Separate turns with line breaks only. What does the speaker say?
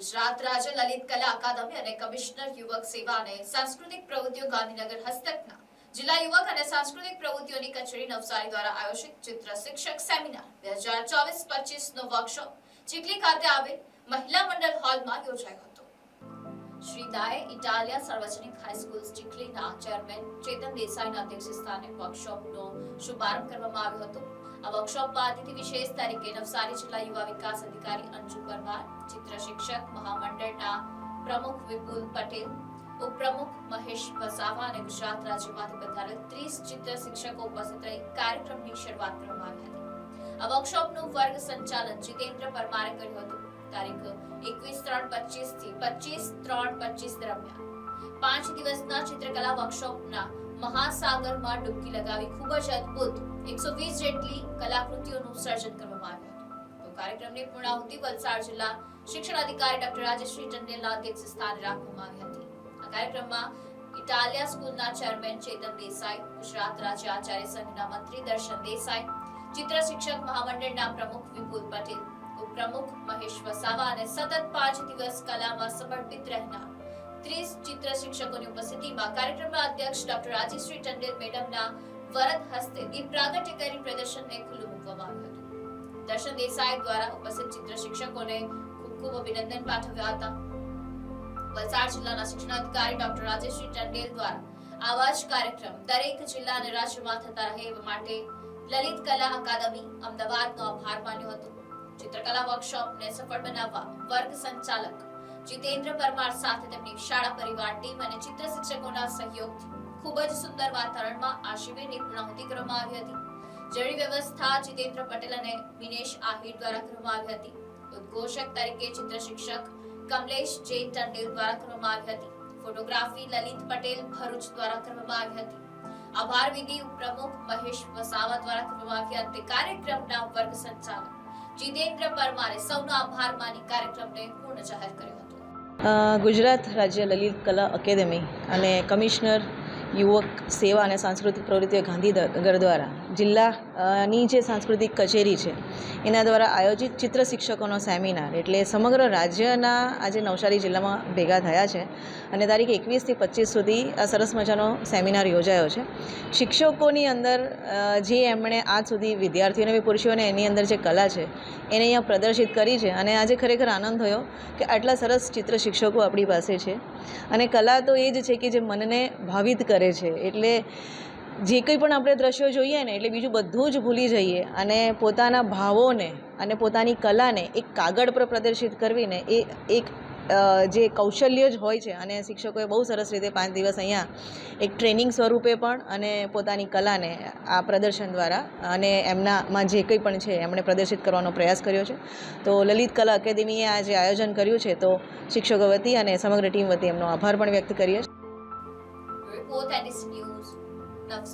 ગુજરાત રાજ્ય લલિત કલા અકાદમી અને કમિશનર યુવક સેવા અને સાંસ્કૃતિક પ્રવૃત્તિઓ ગાંધીનગર હસ્તકના જિલ્લા યુવક અને સાંસ્કૃતિક પ્રવૃત્તિઓની કચેરી નવસારી દ્વારા આયોજિત ચિત્ર શિક્ષક સેમિનાર બે હજાર ચોવીસ પચીસ નો વર્કશોપ ચીખલી ખાતે આવેલ મહિલા મંડળ હોલમાં યોજાયો હતો. શ્રી દાએ ઇટાલિયા સાર્વજનિક હાઈસ્કૂલ ચીખલીના ચેરમેન ચેતન દેસાઈના અધ્યક્ષ સ્થાને વર્કશોપનો શુભારંભ કરવામાં આવ્યો હતો. સંચાલન જીતેન્દ્ર પરમારે કર્યું હતું. તારીખ એકવીસ ત્રણ પચીસથી પચીસ ત્રણ પચીસ દરમિયાન. પાંચ દિવસના ચિત્રકલા વર્કશોપના મહાસાગરમાં ડૂબકી લગાવી ખૂબ જ અદ્ભુત એકસો વીસ જેટલી કલાકૃતિઓનું સર્જન કરવામાં આવ્યું હતું. તો કાર્યક્રમની પૂર્ણાહુતિ વલસાડ જિલ્લા શિક્ષણ અધિકારી ડોક્ટર રાજેશ્રી ટંડેલના અધ્યક્ષ સ્થાને રાખવામાં આવી હતી. આ કાર્યક્રમમાં ઇટાલિયા સ્કૂલના ચેરમેન ચેતન દેસાઈ, ગુજરાત રાજ્ય આચાર્ય સંઘના મંત્રી દર્શન દેસાઈ, ચિત્ર શિક્ષક મહામંડળના પ્રમુખ વિપુલ પટેલ, ઉપપ્રમુખ મહેશ વસાવા અને સતત પાંચ દિવસ કલામાં સમર્પિત રહેનાર ત્રીસ ચિત્ર શિક્ષકોની ઉપસ્થિતિમાં કાર્યક્રમના અધ્યક્ષ ડોક્ટર રાજેશ્રી ટંડેલ મેડમના વરદ હસ્તે દીપ પ્રાગટ્ય કરી પ્રદર્શનને ખુલ્લું મૂકવામાં આવ્યું હતું. દર્શન દેસાઈ દ્વારા ઉપસ્થિત ચિત્ર શિક્ષકોને ખૂબ ખૂબ અભિનંદન પાઠવ્યા હતા. વલસાડ જિલ્લાના શિક્ષણાધિકારી ડોક્ટર રાજેશ્રી ટંડેલ દ્વારા આવા જ કાર્યક્રમ દરેક જિલ્લા અને રાજ્યમાં થતા રહે માટે લલિત કલા અકાદમી અમદાવાદનો આભાર માન્યો હતો. ચિત્રકલા વર્કશોપને સફળ બનાવવા વર્ગ સંચાલક જીતેન્દ્ર પરમાર સાથે તેમની શાળા પરિવાર ટીમ અને ચિત્ર શિક્ષકોના સહયોગથી ખૂબ જ સુંદર વાતાવરણમાં આ શિબિરની પૂર્ણાહુતિ કરવામાં આવી હતી. જેની વ્યવસ્થા જીતેન્દ્ર પટેલ અને વિનેશ આહિર દ્વારા કરવામાં આવી હતી. ઉદ્ઘોષક તરીકે ચિત્ર શિક્ષક કમલેશ જે ટંડેલ દ્વારા કરવામાં આવી હતી. ફોટોગ્રાફી લલિત પટેલ ભરૂચ દ્વારા કરવામાં આવી હતી. આભાર વિધિ પ્રમુખ મહેશ વસાવા દ્વારા કરવામાં આવી હતી. કાર્યક્રમના વર્ગ સંચાલક જીતેન્દ્ર પરમારે સૌનો આભાર માની કાર્યક્રમને પૂર્ણ જાહેર કર્યો.
ગુજરાત રાજ્ય લલિત કલા અકેદમી અને કમિશનર યુવક સેવા અને સાંસ્કૃતિક પ્રવૃત્તિઓ ગાંધીનગર દ્વારા જિલ્લાની જે સાંસ્કૃતિક કચેરી છે, એના દ્વારા આયોજિત ચિત્ર શિક્ષકોનો સેમિનાર એટલે સમગ્ર રાજ્યના આજે નવસારી જિલ્લામાં ભેગા થયા છે અને તારીખ એકવીસથી પચીસ સુધી આ સરસ મજાનો સેમિનાર યોજાયો છે. શિક્ષકોની અંદર જે એમણે આજ સુધી વિદ્યાર્થીઓને બી પુરુષોને એની અંદર જે કલા છે, એને અહીંયા પ્રદર્શિત કરી છે અને આજે ખરેખર આનંદ થયો કે આટલા સરસ ચિત્ર શિક્ષકો આપણી પાસે છે અને કલા તો એ જ છે કે જે મનને ભાવિત કરે છે. એટલે જે કંઈ પણ આપણે દ્રશ્યો જોઈએ ને, એટલે બીજું બધું જ ભૂલી જઈએ. અને પોતાના ભાવોને અને પોતાની કલાને એક કાગળ પર પ્રદર્શિત કરવીને એ એક જે કૌશલ્ય જ હોય છે. અને શિક્ષકોએ બહુ સરસ રીતે પાંચ દિવસ અહીંયા એક ટ્રેનિંગ સ્વરૂપે પણ અને પોતાની કલાને આ પ્રદર્શન દ્વારા અને એમનામાં જે કંઈ પણ છે, એમણે પ્રદર્શિત કરવાનો પ્રયાસ કર્યો છે. તો લલિત કલા અકેદમીએ આ જે આયોજન કર્યું છે. તો શિક્ષકો વતી અને સમગ્ર ટીમ વતી એમનો આભાર પણ વ્યક્ત કરીએ છીએ.
Both at is news. Love,